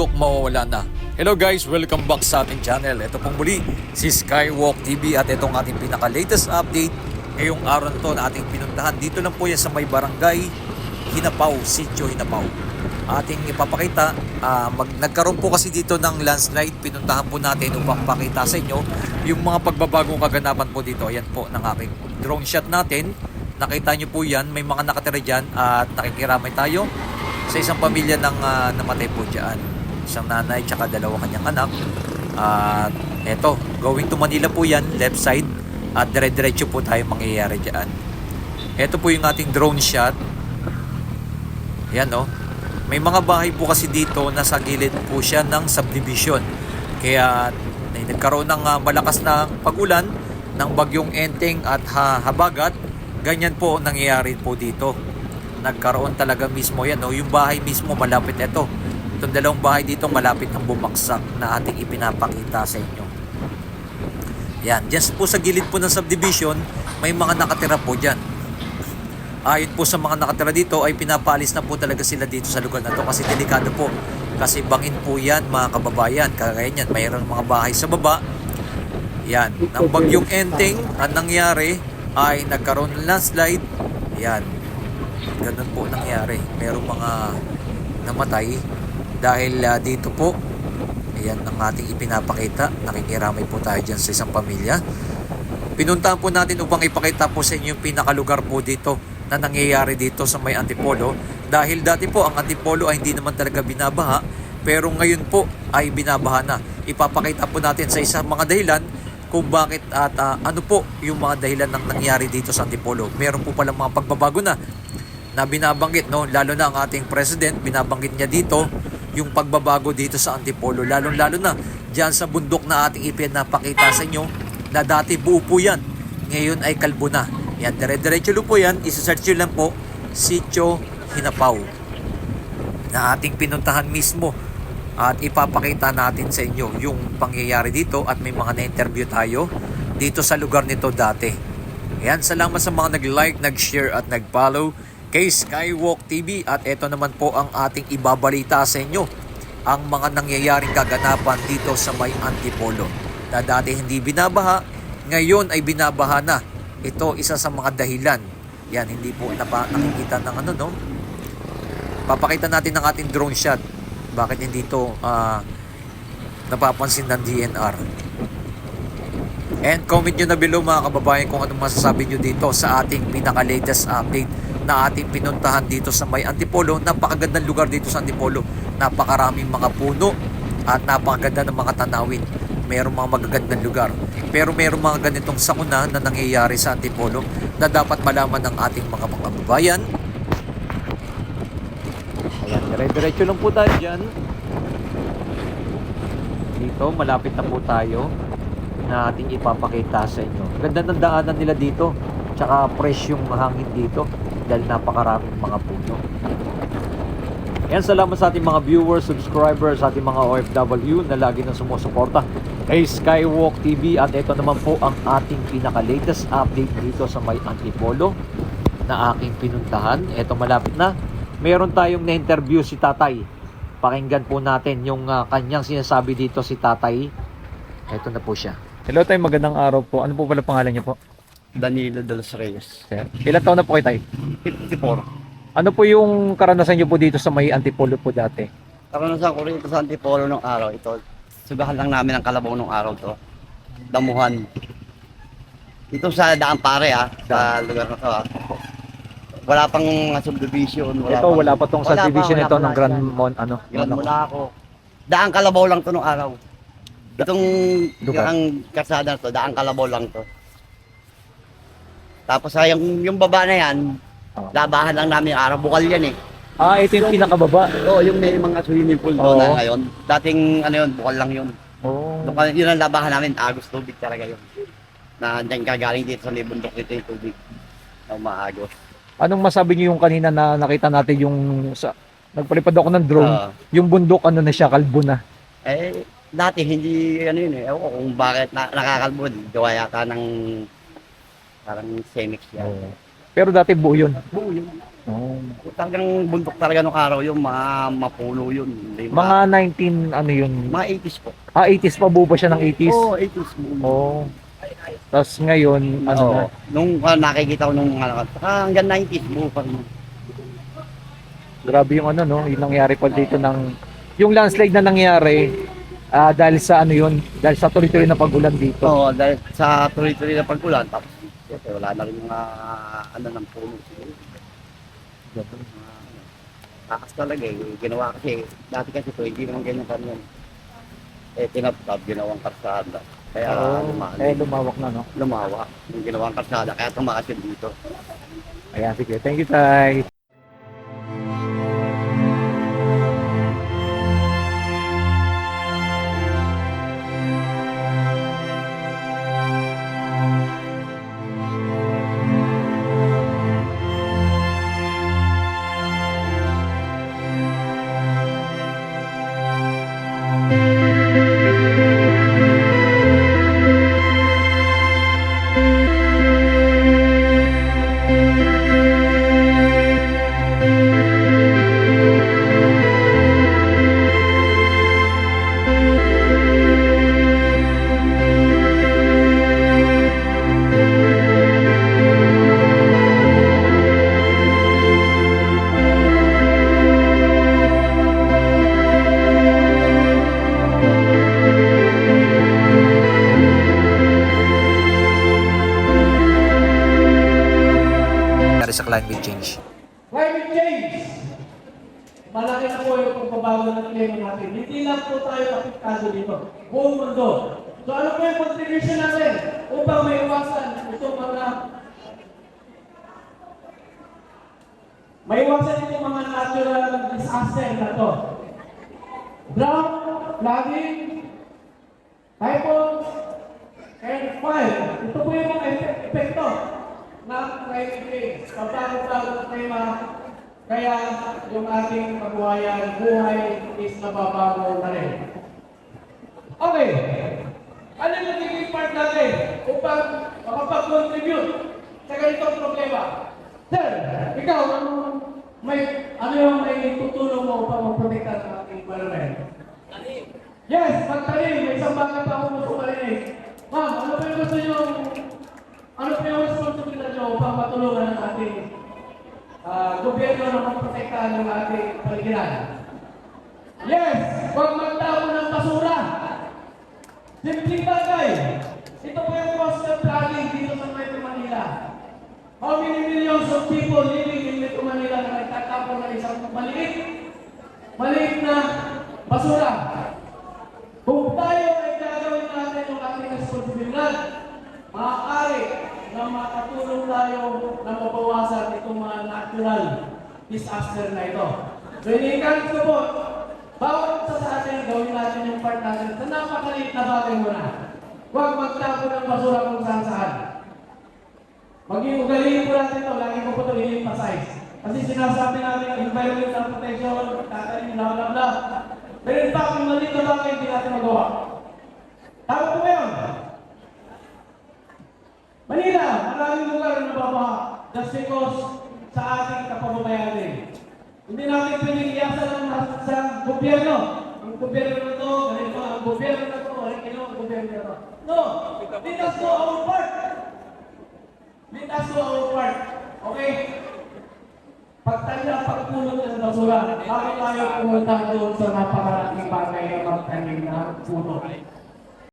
bundok mawawala na. Hello guys, welcome back sa ating channel. Ito pong muli, si Skywalk TV at itong ating pinaka-latest update ngayong araw na to na ating pinuntahan. Dito lang po yan sa may barangay Hinapaw, Sitio Hinapaw. Ating ipapakita, ah, mag, nagkaroon po kasi dito ng landslide. Pinuntahan po natin upang pakita sa inyo yung mga pagbabagong kaganapan po dito. Ayan po ng aking drone shot natin. Nakita nyo po yan, may mga nakatira dyan at nakikiramay tayo sa isang pamilya ng ah, namatay po dyan. Isang nanay tsaka dalawa kanyang anak. At eto, going to Manila po yan, left side. At dire-diretso po tayo mangyayari dyan. Ito po yung ating drone shot. Yan oh. May mga bahay po kasi dito na sa gilid po siya ng subdivision. Kaya ay, nagkaroon ng ah, malakas na pagulan ng bagyong Enteng at ha, Habagat. Ganyan po ang nangyayari po dito. Nagkaroon talaga mismo yan. Oh. Yung bahay mismo malapit ito. Itong dalawang bahay dito malapit ng bumagsak na ating ipinapakita sa inyo. Yan, dyan po sa gilid po ng subdivision, may mga nakatira po dyan. Ayon po sa mga nakatira dito ay pinapaalis na po talaga sila dito sa lugar na to kasi delikado po. Kasi bangin po yan mga kababayan. Kagaya niyan, mayroong mga bahay sa baba. Yan, ng bagyong enteng, ang nangyari ay nagkaroon ng landslide. Yan, ganun po nangyari. Merong mga namatay dahil ah, dito po Ayan ang ating ipinapakita. Nakikiramay po tayo dyan sa isang pamilya. Pinuntahan po natin upang ipakita po sa inyo yung pinakalugar po dito na nangyayari dito sa may Antipolo. Dahil dati po ang Antipolo ay hindi naman talaga binabaha. Pero ngayon po ay binabaha na. Ipapakita po natin sa isang mga dahilan kung bakit at ah, ano po yung mga dahilan ng nangyari dito sa Antipolo. Meron po palang mga pagbabago na na binabanggit no lalo na ang ating president binabanggit niya dito yung pagbabago dito sa Antipolo lalong lalo na diyan sa bundok na ating ipinapakita sa inyo na dati buo po yan. Ngayon ay kalbo na. Yan dire-diretso po yan. Isa-search nyo lang po Sitio Hinapaw na ating pinuntahan mismo at ipapakita natin sa inyo yung pangyayari dito at may mga na-interview tayo dito sa lugar nito dati. Ayan, salamat sa mga nag-like, nag-share at nag-follow kay Skywalk TV at ito naman po ang ating ibabalita sa inyo ang mga nangyayaring kaganapan dito sa may Antipolo na dati hindi binabaha, ngayon ay binabaha na. Ito isa sa mga dahilan. Yan, hindi po napa, nakikita ng ano, no? Papakita natin ang ating drone shot. Bakit hindi ito ah, napapansin ng DNR. And comment nyo na below mga kababayan kung anong masasabi nyo dito sa ating pinaka-latest update na ating pinuntahan dito sa may Antipolo. Napakagandang lugar dito sa Antipolo. Napakaraming mga puno at napakaganda ng mga tanawin. Merong mga magagandang lugar. Pero merong mga ganitong sakuna na nangyayari sa Antipolo na dapat malaman ng ating mga kababayan. Ayan, dire-diretso lang po tayo dyan. Dito, malapit na po tayo na ating ipapakita sa inyo. Ganda ng daanan nila dito. Tsaka fresh yung dito dahil napakaraming mga puno. Yan, salamat sa ating mga viewers, subscribers, sa ating mga OFW na lagi nang sumusuporta kay Skywalk TV at ito naman po ang ating pinaka-latest update dito sa may Antipolo na aking pinuntahan. Ito malapit na. Meron tayong na-interview si Tatay. Pakinggan po natin yung ah, kanyang sinasabi dito si Tatay. Ito na po siya. Hello Tay, magandang araw po. Ano po pala pangalan niyo po? Danilo de los Reyes. Sir. Ilan taon na po kayo Tay? 54. Ano po yung karanasan niyo po dito sa may Antipolo po dati? Karanasan ko rito sa Antipolo nung araw ito. Subahan lang namin ang kalabaw nung araw to. Damuhan. Ito sa Daan Pare ah, sa lugar na to ah. Wala pang mga subdivision. Wala Ito, wala pa tong wala pa, subdivision wala ito ng Grand. Mon, ano? Yun Monaco. muna ako. Daan Kalabaw lang to nung araw. Itong Lugar. ang kasada na to, Daan Kalabaw lang to. Tapos ah, yung, yung baba na yan, labahan lang namin araw. Bukal yan eh. Ah, ito yung pinakababa. Oo, yung may mga swimming pool Oo. doon na ngayon. Dating ano yun, bukal lang yun. Oh. Doon ka- yun ang labahan namin, agos tubig talaga yun. Na dyan kagaling dito sa libundok dito yung tubig. Na umaagos. Anong masabi niyo yung kanina na nakita natin yung sa nagpalipad ako ng drone, Ah, yung bundok ano na siya, kalbo na. eh, dati hindi ano yun eh. Ewan ko kung bakit na, nakakalbo. Gawa yata ng parang semix yan. Pero dati buo yun. Buo yun. Oh. Talagang bundok talaga nung araw yun, mga mapulo yun. Hindi Mga 19, ano yun? mga 80s po. Ah, 80s pa buo pa siya ng 80s? Oo, 80s po. Oh. Tapos ngayon, ano Oo. na? Nung ah, nakikita ko nung ano, saka hanggang 90s buo pa rin. Grabe yung ano, no? Yung nangyari pa dito ng... Yung landslide na nangyari, ah, dahil sa ano yun, dahil sa tuloy-tuloy na pagulan dito. Oo, dahil sa tuloy-tuloy na pagkulan, tapos syempre, wala na rin mga ano ng puno siguro. Mga, ano, Taas talaga eh. Ginawa kasi, dati kasi ito, hindi naman ganyan pa rin. Eh, tinaptab, ginawang karsada. Kaya Oo, lumali, eh, lumawak na, no? lumawa. Yung ginawang karsada, kaya tumakas yun dito. Ayan, sige. Thank you, Tay. Nangyari sa climate change. Climate change. Malaki na po yung pagbabago ng klima natin. Hindi lang po tayo apektado dito. Buong mundo. So ano po yung contribution natin upang may iwasan itong mga may iwasan itong mga natural disaster na to. Drought, flooding, typhoons, and fire. Ito po yung mga epe- epekto ng climate change. Pagbago-bago ng klima, kaya yung ating kabuhayan, buhay is nababago na rin. Okay. Ano yung part natin upang makapag-contribute sa ganitong problema? Sir, ikaw, ano, may, ano yung may tutulong mo upang maprotekta sa ating environment? Yes, magtanim. May isang bagay pa ako gusto marinig. Ma'am, ano pa yung gusto nyo, ano pa yung responsibilidad nyo upang matulungan ang ating ah, gobyerno na maprotektahan ng ating paligiran? Yes, huwag magtapon ng basura. Simpleng bagay. Ito po yung coastal flooding dito sa Metro Manila. How many millions of people living in Metro Manila na nagtatapon ng isang maliit, maliit na basura? Kung tayo ay gagawin natin yung ating responsibilidad, maaari na makatulong tayo na mabawasan itong mga natural disaster na ito. So, ini-encourage ko po, bawat isa sa atin gawin natin yung part natin sa napakaliit na bagay muna. Huwag magtapo ng basura kung saan saan. Maging ugaliin po natin ito, lagi ko po ito i-emphasize. Kasi sinasabi namin environmental protection, tatanim, bla bla bla. Pero in fact, yung maliit na bagay hindi natin magawa. Tama po ba? Manila, maraming lugar na nababaha just because sa ating kapamamayan din. Hindi natin pwedeng iyasan ang lahat sa gobyerno. Ang gobyerno na to, ganito, ang gobyerno na to, ganito, ang gobyerno na. No! Let us do our part. Let us do our part. Okay? Pagtanda, pagpulot ng basura, bakit tayo pumunta doon sa napakalaking bagay na magtanim na puno?